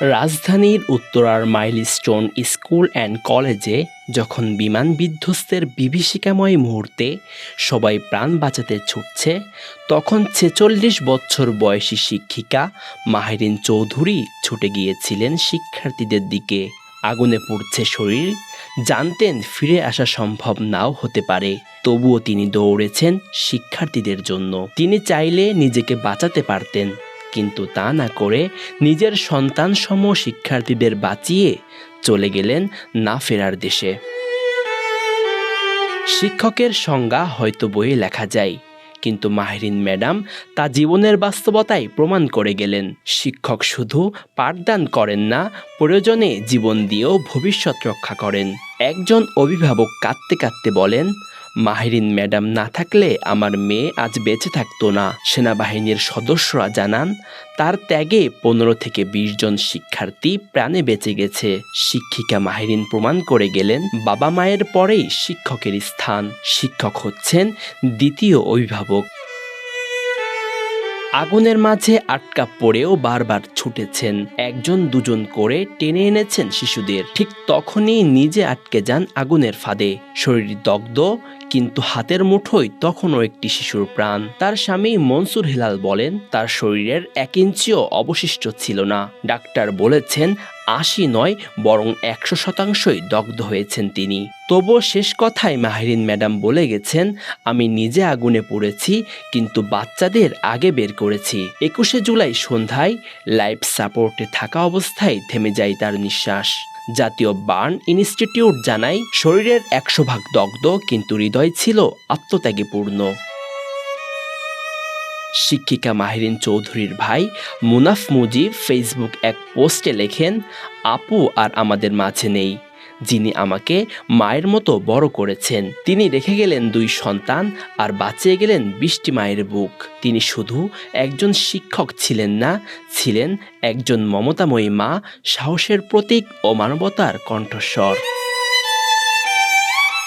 রাজধানীর উত্তরার milestone school and কলেজে যখন বিমান বিধ্বস্তের বিভীষিকাময় মুহূর্তে সবাই প্রাণ বাঁচাতে ছুটছে, তখন ছেচল্লিশ বছর বয়সী শিক্ষিকা মাহেরিন চৌধুরী ছুটে গিয়েছিলেন শিক্ষার্থীদের দিকে। আগুনে পড়ছে শরীর, জানতেন ফিরে আসা সম্ভব নাও হতে পারে, তবুও তিনি দৌড়েছেন শিক্ষার্থীদের জন্য। তিনি চাইলে নিজেকে বাঁচাতে পারতেন। কিন্তু তা না করে নিজের সন্তান সম শিক্ষার্থীদের বাঁচিয়ে চলে গেলেন না ফেরার দেশে। শিক্ষকের সংজ্ঞা হয়তো বইয়ে লেখা যায়, কিন্তু মাহরিন ম্যাডাম তা জীবনের বাস্তবতায় প্রমাণ করে গেলেন। শিক্ষক শুধু পাঠদান করেন না, প্রয়োজনে জীবন দিয়েও ভবিষ্যৎ রক্ষা করেন। একজন অভিভাবক কাঁদতে কাঁদতে বলেন মাহেরিন ম্যাডাম না থাকলে আমার মেয়ে আজ বেঁচে থাকতো না। সেনাবাহিনীর সদস্যরা জানান, তার ত্যাগে পনেরো থেকে বিশ জন শিক্ষার্থী প্রাণে বেঁচে গেছে। শিক্ষিকা মাহিরিন প্রমাণ করে গেলেন, বাবা মায়ের পরেই শিক্ষকের স্থান। শিক্ষক হচ্ছেন দ্বিতীয় অভিভাবক। আগুনের মাঝে আটকা পড়েও বারবার ছুটেছেন। একজন দুজন করে টেনে এনেছেন শিশুদের। ঠিক তখনই নিজে আটকে যান আগুনের ফাঁদে। শরীর দগ্ধ, কিন্তু হাতের মুঠোয় তখনও একটি শিশুর প্রাণ। তার স্বামী মনসুর হেলাল বলেন, তার শরীরের এক ইঞ্চিও অবশিষ্ট ছিল না। ডাক্তার বলেছেন আশি নয়, বরং একশো শতাংশই দগ্ধ হয়েছেন তিনি। তবুও শেষ কথায় মাহরিন ম্যাডাম বলে গেছেন, আমি নিজে আগুনে পড়েছি, কিন্তু বাচ্চাদের আগে বের করেছি। একুশে জুলাই সন্ধ্যায় লাইফ সাপোর্টে থাকা অবস্থায় থেমে যায় তার নিঃশ্বাস। জাতীয় বার্ন ইনস্টিটিউট জানায়, শরীরের একশো ভাগ দগ্ধ, কিন্তু হৃদয় ছিল আত্মত্যাগে পূর্ণ শিক্ষিকা মাহিরিন চৌধুরীর ভাই মুনাফ মুজিব ফেসবুক এক পোস্টে লেখেন, আপু আর আমাদের মাঝে নেই। যিনি আমাকে মায়ের মতো বড় করেছেন। তিনি রেখে গেলেন দুই সন্তান আর বাঁচিয়ে গেলেন বৃষ্টি মায়ের বুক। তিনি শুধু একজন শিক্ষক ছিলেন না, ছিলেন একজন মমতাময়ী মা, সাহসের প্রতীক ও মানবতার কণ্ঠস্বর।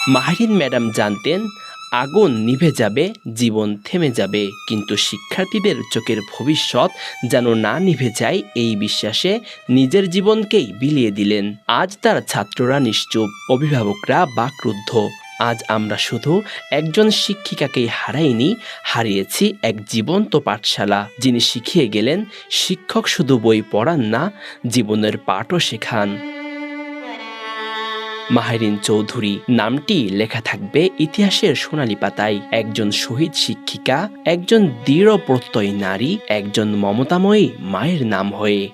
মাহিরিন ম্যাডাম জানতেন আগুন নিভে যাবে, জীবন থেমে যাবে। কিন্তু শিক্ষার্থীদের চোখের ভবিষ্যৎ যেন না নিভে যায় এই বিশ্বাসে নিজের জীবনকেই বিলিয়ে দিলেন। আজ তার ছাত্ররা নিশ্চুপ, অভিভাবকরা বাকরুদ্ধ। আজ আমরা শুধু একজন শিক্ষিকাকেই হারাইনি, হারিয়েছি এক জীবন্ত পাঠশালা, যিনি শিখিয়ে গেলেন, শিক্ষক শুধু বই পড়ান না, জীবনের পাঠও শেখান। মাহেরিন চৌধুরী। নামটি লেখা থাকবে ইতিহাসের সোনালী পাতায়। একজন শহীদ শিক্ষিকা, একজন দৃঢ় প্রত্যয় নারী, একজন মমতাময়ী মায়ের নাম হয়ে।